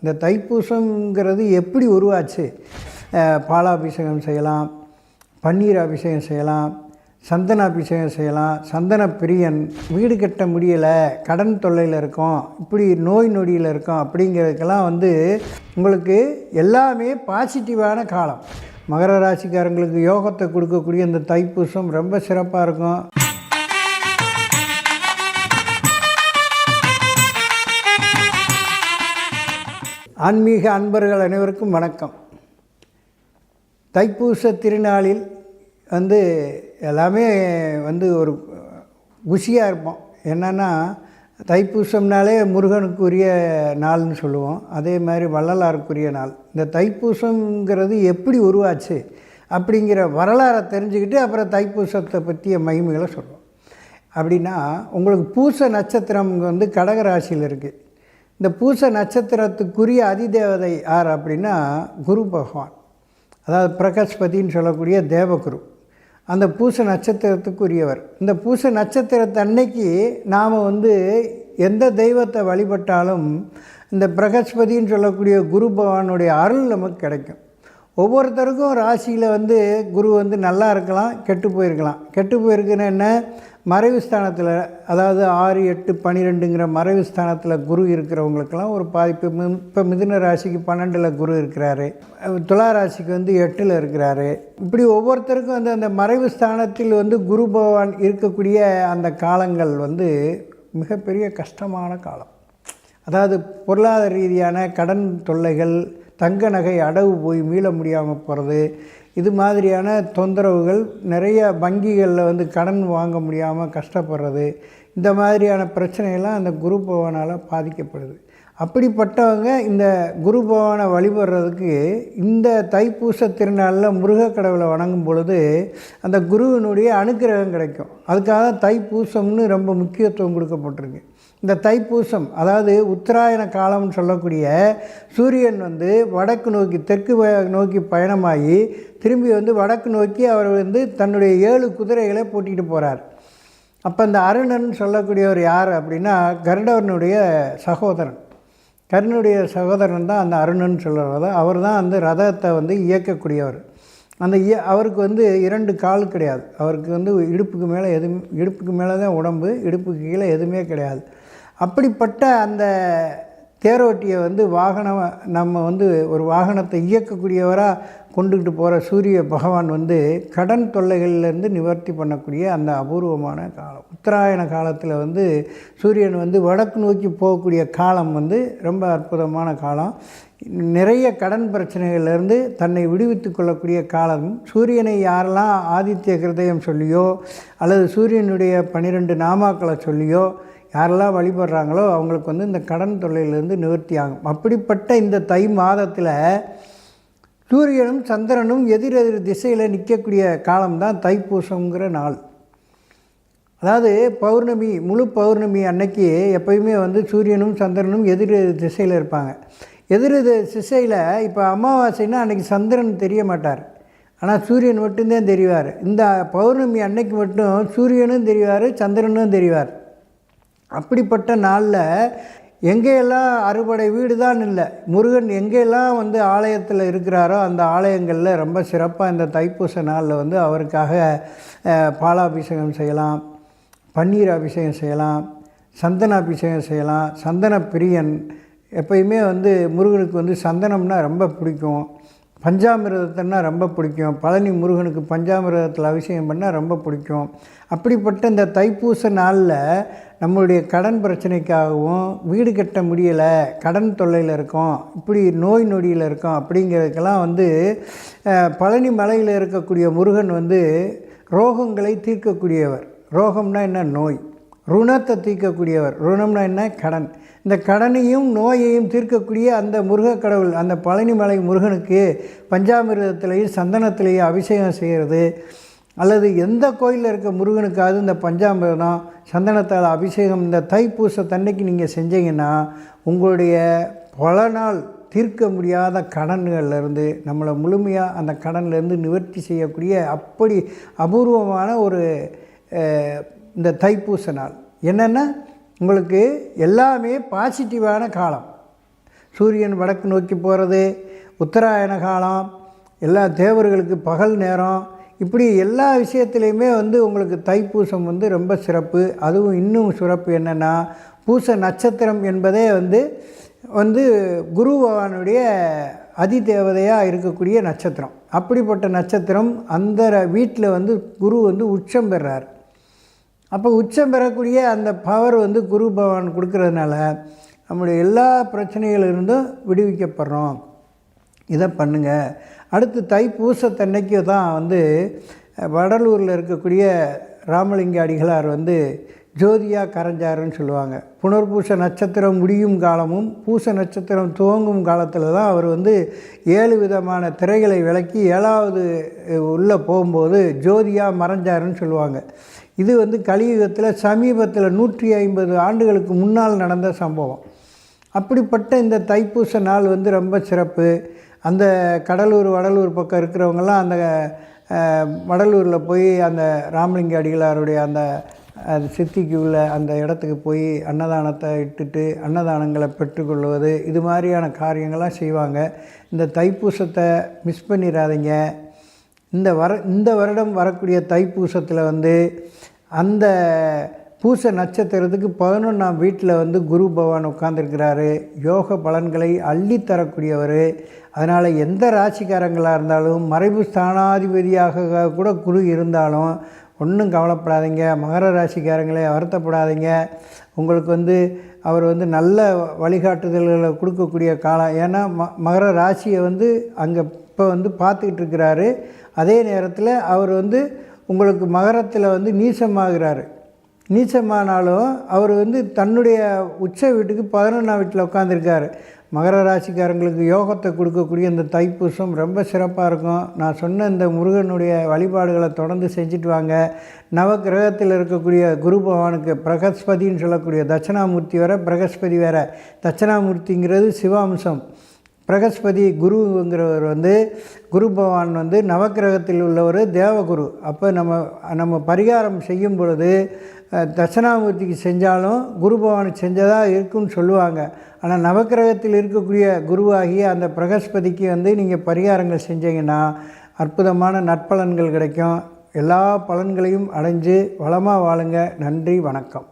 இந்த தைப்பூசங்கிறது எப்படி உருவாச்சு? பாலாபிஷேகம் செய்யலாம் பன்னீர் அபிஷேகம் செய்யலாம் சந்தன அபிஷேகம் செய்யலாம் சந்தன பிரியன் வீடு கட்ட முடியலை கடன் தொல்லையில் இருக்கோம் இப்படி நோய் நொடியில் இருக்கோம் அப்படிங்கிறதுக்கெல்லாம் வந்து உங்களுக்கு எல்லாமே பாசிட்டிவான காலம். மகர ராசிக்காரங்களுக்கு யோகத்தை கொடுக்கக்கூடிய இந்த தைப்பூசம் ரொம்ப சிறப்பாக இருக்கும். ஆன்மீக அன்பர்கள் அனைவருக்கும் வணக்கம். தைப்பூச திருநாளில் வந்து எல்லாமே வந்து ஒரு குஷியாக இருப்போம். என்னென்னா தைப்பூசம்னாலே முருகனுக்குரிய நாள்னு சொல்லுவோம். அதே மாதிரி வள்ளலாருக்குரிய நாள். இந்த தைப்பூசங்கிறது எப்படி உருவாச்சு அப்படிங்கிற வரலாறை தெரிஞ்சுக்கிட்டு அப்புறம் தைப்பூசத்தை பற்றிய மகிமைகளை சொல்லுவோம் அப்படின்னா உங்களுக்கு பூச நட்சத்திரம் வந்து கடகராசியில் இருக்குது இந்த பூச நட்சத்திரத்துக்குரிய அதிதேவதை யார் அப்படின்னா குரு பகவான். அதாவது பிரகஸ்பதின்னு சொல்லக்கூடிய தேவகுரு. அந்த பூச நட்சத்திரத்துக்குரியவர். இந்த பூச நட்சத்திரத்து அன்னைக்கு நாம் வந்து எந்த தெய்வத்தை வழிபட்டாலும் இந்த பிரகஸ்பதின்னு சொல்லக்கூடிய குரு பகவானுடைய அருள் நமக்கு கிடைக்கும். ஒவ்வொருத்தருக்கும் ராசியில் வந்து குரு வந்து நல்லா இருக்கலாம் கெட்டு போயிருக்கலாம். கெட்டு போயிருக்குன்னு என்ன? மறைவு ஸ்தானத்தில் அதாவது ஆறு எட்டு பன்னிரெண்டுங்கிற மறைவு ஸ்தானத்தில் குரு இருக்கிறவங்களுக்கெல்லாம் ஒரு பாதிப்பு. மி- இப்போ மிதுன ராசிக்கு பன்னெண்டில் குரு இருக்கிறாரு. துலா ராசிக்கு வந்து எட்டில் இருக்கிறாரு. இப்படி ஒவ்வொருத்தருக்கும் வந்து அந்த மறைவு ஸ்தானத்தில் வந்து குரு பகவான் இருக்கக்கூடிய அந்த காலங்கள் வந்து மிகப்பெரிய கஷ்டமான காலம். அதாவது பொருளாதார ரீதியான கடன் தொல்லைகள் தங்க நகை அடவு போய் மீள முடியாமல் போகிறது இது மாதிரியான தொந்தரவுகள் நிறைய வங்கிகளில் வந்து கடன் வாங்க முடியாமல் கஷ்டப்படுறது இந்த மாதிரியான பிரச்சனையெல்லாம் அந்த குரு பவனால் பாதிக்கப்படுது. அப்படிப்பட்டவங்க இந்த குரு பகவானை வழிபடுறதுக்கு இந்த தைப்பூச திருநாளில் முருகக்கடவுளை வணங்கும் பொழுது அந்த குருவினுடைய அனுக்கிரகம் கிடைக்கும். அதுக்காக தான் தைப்பூசம்னு ரொம்ப முக்கியத்துவம் கொடுக்கப்பட்டிருக்கு. இந்த தைப்பூசம் அதாவது உத்தராயண காலம்னு சொல்லக்கூடிய சூரியன் வந்து வடக்கு நோக்கி தெற்கு நோக்கி பயணமாகி திரும்பி வந்து வடக்கு நோக்கி அவர் வந்து தன்னுடைய ஏழு குதிரைகளை போட்டிகிட்டு போகிறார் அப்போ இந்த அருணன் சொல்லக்கூடியவர் யார் அப்படின்னா கருடவனுடைய சகோதரன். கர்ணனுடைய சகோதரன் தான் அந்த அருணன் சொல்கிறவர் அவர் தான் அந்த ரதத்தை வந்து இயக்கக்கூடியவர். அந்த இய அவருக்கு வந்து இரண்டு கால் கிடையாது. அவருக்கு வந்து இடுப்புக்கு மேலே எதுவும் இடுப்புக்கு மேலே தான் உடம்பு இடுப்புக்கு கீழே எதுவுமே கிடையாது. அப்படிப்பட்ட அந்த தேரோட்டியை வந்து வாகனம் நம்ம வந்து ஒரு வாகனத்தை இயக்கக்கூடியவராக கொண்டுக்கிட்டு போகிற சூரிய பகவான் வந்து கடன் தொல்லைகள்லேருந்து நிவர்த்தி பண்ணக்கூடிய அந்த அபூர்வமான காலம். உத்தராயண காலத்தில் வந்து சூரியன் வந்து வடக்கு நோக்கி போகக்கூடிய காலம் வந்து ரொம்ப அற்புதமான காலம். நிறைய கடன் பிரச்சனைகள்லேருந்து தன்னை விடுவித்து கொள்ளக்கூடிய காலம். சூரியனை யாரெல்லாம் ஆதித்ய கிருதயம் சொல்லியோ அல்லது சூரியனுடைய பன்னிரெண்டு நாமாக்களை சொல்லியோ யாரெல்லாம் வழிபடுறாங்களோ அவங்களுக்கு வந்து இந்த கடன் தொல்லையிலேருந்து நிவர்த்தி ஆகும். அப்படிப்பட்ட இந்த தை மாதத்தில் சூரியனும் சந்திரனும் எதிரெதிர் திசையில் நிற்கக்கூடிய காலம்தான் தைப்பூசங்கிற நாள். அதாவது பௌர்ணமி முழு பௌர்ணமி அன்னைக்கு எப்பயுமே வந்து சூரியனும் சந்திரனும் எதிர் திசையில் இருப்பாங்க. எதிர் திசையில் இப்போ அமாவாசைன்னா அன்றைக்கி சந்திரன் தெரிய மாட்டார். ஆனால் சூரியன் மட்டும்தான் தெரிவார். இந்த பௌர்ணமி அன்னைக்கு மட்டும் சூரியனும் தெரிவார் சந்திரனும் தெரிவார். அப்படிப்பட்ட நாளில் எங்கேயெல்லாம் அறுபடை வீடு தான் இல்லை முருகன் எங்கேயெல்லாம் வந்து ஆலயத்தில் இருக்கிறாரோ அந்த ஆலயங்களில் ரொம்ப சிறப்பாக இந்த தைப்பூச நாளில் வந்து அவருக்காக பாலாபிஷேகம் செய்யலாம் பன்னீர் அபிஷேகம் செய்யலாம் சந்தன அபிஷேகம் செய்யலாம் சந்தன பிரியன் எப்பயுமே வந்து முருகனுக்கு வந்து சந்தனம்னா ரொம்ப பிடிக்கும். பஞ்சாமிரதத்தைன்னா ரொம்ப பிடிக்கும். பழனி முருகனுக்கு பஞ்சாமிரதத்தில் அபிஷேகம் பண்ணால் ரொம்ப பிடிக்கும். அப்படிப்பட்ட இந்த தைப்பூச நாளில் நம்மளுடைய கடன் பிரச்சனைக்காகவும் வீடு கட்ட முடியலை கடன் தொல்லையில் இருக்கோம் இப்படி நோய் நொடியில் இருக்கோம் அப்படிங்கிறதுக்கெல்லாம் வந்து பழனி மலையில் இருக்கக்கூடிய முருகன் வந்து ரோகங்களை தீர்க்கக்கூடியவர். ரோகம்னா என்ன? நோய். ருணத்தை தீர்க்கக்கூடியவர். ருணம்னா என்ன? கடன். இந்த கடனையும் நோயையும் தீர்க்கக்கூடிய அந்த முருகக் கடவுள் அந்த பழனிமலை முருகனுக்கு பஞ்சாமிர்தத்திலேயும் சந்தனத்திலேயும் அபிஷேகம் செய்கிறது அல்லது எந்த கோயிலில் இருக்க முருகனுக்காவது இந்த பஞ்சாமிர்தம் சந்தனத்தால் அபிஷேகம் இந்த தைப்பூச தன்னைக்கு நீங்கள் செஞ்சீங்கன்னா உங்களுடைய பல நாள் தீர்க்க முடியாத கடன்கள்லேருந்து நம்மளை முழுமையாக அந்த கடன்லேருந்து நிவர்த்தி செய்யக்கூடிய அப்படி அபூர்வமான ஒரு இந்த தைப்பூச நாள் என்னென்னா உங்களுக்கு எல்லாமே பாசிட்டிவான காலம். சூரியன் வடக்கு நோக்கி போகிறது உத்தராயண காலம் எல்லா தேவர்களுக்கு பகல் நேரம் இப்படி எல்லா விஷயத்துலையுமே வந்து உங்களுக்கு தைப்பூசம் வந்து ரொம்ப சிறப்பு. அதுவும் இன்னும் சிறப்பு என்னென்னா பூச நட்சத்திரம் என்பதே வந்து வந்து குரு பகவானுடைய அதிதேவதையாக இருக்கக்கூடிய நட்சத்திரம். அப்படிப்பட்ட நட்சத்திரம் அந்த வீட்டில் வந்து குரு வந்து உச்சம் பெறார். அப்போ உச்சம் பெறக்கூடிய அந்த பவர் வந்து குரு பகவான் கொடுக்கறதுனால நம்முடைய எல்லா பிரச்சனைகளிலிருந்தும் விடுவிக்கப்படுறோம். இதை பண்ணுங்கள் அடுத்து தைப்பூசத்தன்னைக்கு தான் வந்து வடலூரில் இருக்கக்கூடிய ராமலிங்க அடிகளார் வந்து ஜோதியா கரைஞ்சாருன்னு சொல்லுவாங்க. புனர்பூச நட்சத்திரம் முடியும் காலமும் பூச நட்சத்திரம் துவங்கும் காலத்தில் தான் அவர் வந்து ஏழு விதமான திரைகளை விளக்கி ஏழாவது உள்ளே போகும்போது ஜோதியா மறைஞ்சாருன்னு சொல்லுவாங்க. இது வந்து கலியுகத்தில் சமீபத்தில் நூற்றி ஐம்பது ஆண்டுகளுக்கு முன்னால் நடந்த சம்பவம். அப்படிப்பட்ட இந்த தைப்பூச நாள் வந்து ரொம்ப சிறப்பு. அந்த கடலூர் வடலூர் பக்கம் இருக்கிறவங்கெல்லாம் அந்த வடலூரில் போய் அந்த ராமலிங்க அடிகளாருடைய அந்த அது சித்திக்கு உள்ள அந்த இடத்துக்கு போய் அன்னதானத்தை இட்டுட்டு அன்னதானங்களை பெற்றுக்கொள்வது இது மாதிரியான காரியங்களாம் செய்வாங்க. இந்த தைப்பூசத்தை மிஸ் பண்ணிடாதீங்க இந்த வர இந்த வருடம் வரக்கூடிய தைப்பூசத்தில் வந்து அந்த பூச நட்சத்திரத்துக்கு பதினொன்றாம் வீட்டில் வந்து குரு பகவான் உட்கார்ந்திருக்கிறாரு. யோக பலன்களை அள்ளித்தரக்கூடியவர் அதனால் எந்த ராசிக்காரங்களாக இருந்தாலும் மறைவு ஸ்தானாதிபதியாக கூட குரு இருந்தாலும் ஒன்றும் கவலைப்படாதீங்க. மகர ராசிக்காரங்களே வருத்தப்படாதீங்க. உங்களுக்கு வந்து அவர் வந்து நல்ல வழிகாட்டுதல்களை கொடுக்கக்கூடிய காலம். ஏன்னா ம மகர ராசியை வந்து அங்கே இப்போ வந்து பார்த்துக்கிட்டு இருக்கிறாரு. அதே நேரத்தில் அவர் வந்து உங்களுக்கு மகரத்தில் வந்து நீசமாகிறாரு. நீச்சமானாலும் அவர் வந்து தன்னுடைய உச்ச வீட்டுக்கு பதினொன்றாம் வீட்டில் உட்காந்துருக்காரு மகர ராசிக்காரங்களுக்கு யோகத்தை கொடுக்கக்கூடிய இந்த தைப்பூசம் ரொம்ப சிறப்பாக இருக்கும். நான் சொன்ன இந்த முருகனுடைய வழிபாடுகளை தொடர்ந்து செஞ்சுட்டு வாங்க. நவ கிரகத்தில் இருக்கக்கூடிய குரு பகவானுக்கு பிரகஸ்பதின்னு சொல்லக்கூடிய தட்சிணாமூர்த்தி வேற பிரகஸ்பதி வேற. தட்சிணாமூர்த்திங்கிறது சிவாம்சம். பிரகஸ்பதி குருங்கிறவர் வந்து குரு பகவான் வந்து நவக்கிரகத்தில் உள்ளவர் தேவகுரு. அப்போ நம்ம நம்ம பரிகாரம் செய்யும் பொழுது தட்சிணாமூர்த்திக்கு செஞ்சாலும் குரு பகவானுக்கு செஞ்சதாக இருக்குன்னு சொல்லுவாங்க. ஆனால் நவக்கிரகத்தில் இருக்கக்கூடிய குருவாகிய அந்த பிரகஸ்பதிக்கு வந்து நீங்கள் பரிகாரங்கள் செஞ்சீங்கன்னா அற்புதமான நற்பலன்கள் கிடைக்கும். எல்லா பலன்களையும் அடைஞ்சு வளமாக வாழுங்க. நன்றி வணக்கம்.